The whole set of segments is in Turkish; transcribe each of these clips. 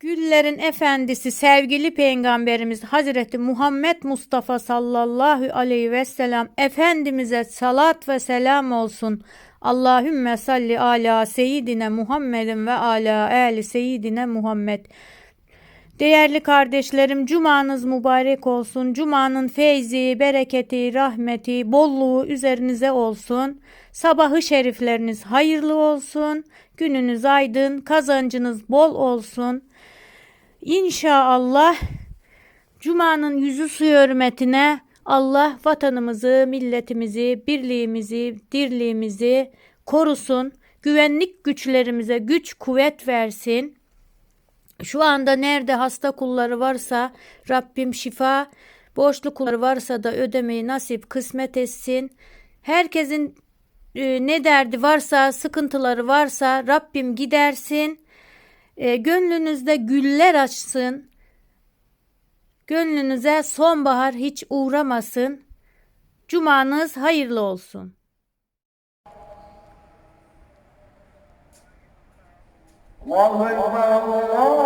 Güllerin efendisi sevgili peygamberimiz Hazreti Muhammed Mustafa sallallahu aleyhi ve sellem efendimize salat ve selam olsun. Allahümme salli ala seyyidine Muhammedin ve ala ali seyyidine Muhammed. Değerli kardeşlerim cumanız mübarek olsun. Cumanın feyzi, bereketi, rahmeti, bolluğu üzerinize olsun. Sabahı şerifleriniz hayırlı olsun. Gününüz aydın, kazancınız bol olsun. İnşallah Cuma'nın yüzü suyu hürmetine Allah vatanımızı, milletimizi, birliğimizi, dirliğimizi korusun. Güvenlik güçlerimize güç kuvvet versin. Şu anda nerede hasta kulları varsa Rabbim şifa, borçlu kulları varsa da ödemeyi nasip kısmet etsin. Herkesin e, ne derdi varsa, sıkıntıları varsa Rabbim gidersin. E, gönlünüzde güller açsın. Gönlünüze sonbahar hiç uğramasın. Cumanız hayırlı olsun. Allahu Ekber,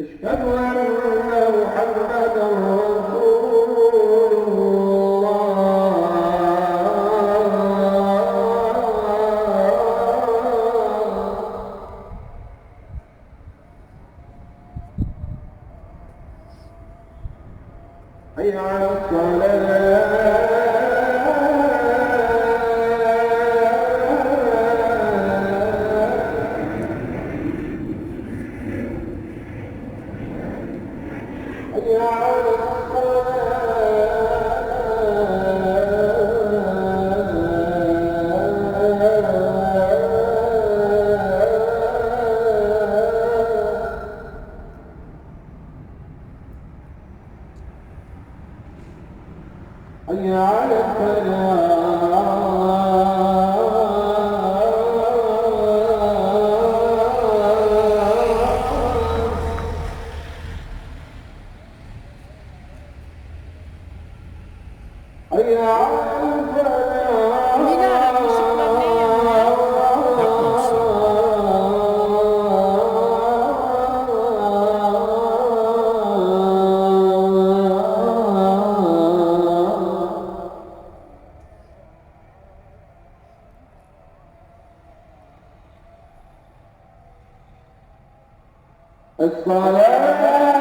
اشهدوا أن محمدا رسول الله حي على الصلاة يا Let's Assalamu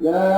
لا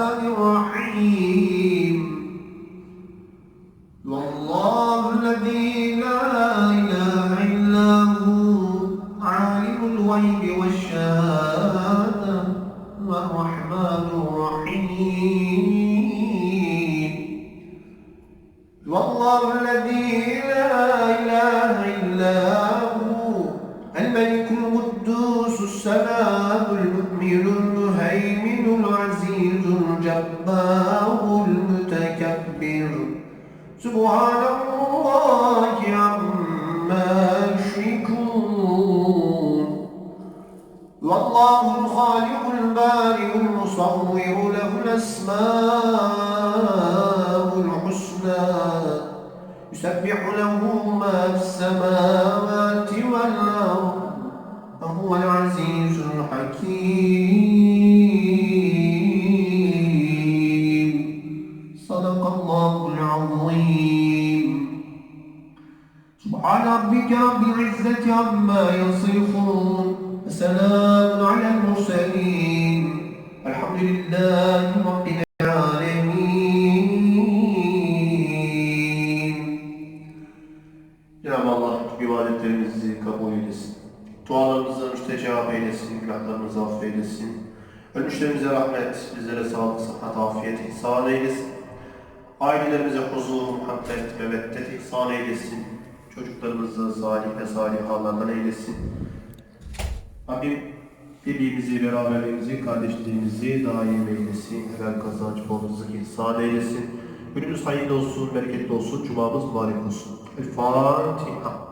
الله الذي لا إله إلا هو الملك القدوس السلام المؤمن المهيمن العزيز الجبار المتكبر سبحان الله عما يشركون والله الخالق البارئ المصور له الأسماء يسبح له ما في السماوات والأرض وهو العزيز الحكيم صدق الله العظيم سبحان ربك رب العزة عما يصفون وسلام على المرسلين الحمد لله رب Geçmişlerimize rahmet, bizlere sağlık, sıhhat, afiyet ihsan eylesin. Ailelerimize huzur, muhabbet, meveddet ihsan eylesin. Çocuklarımızı salih ve salihalardan eylesin. Rabbim birliğimizi, beraberliğimizi, kardeşliğimizi daim eylesin. Helal kazanç, bolumuzu ihsan eylesin. Günümüz hayırlı olsun, bereketli olsun, cumamız mübarek olsun. El Fatiha.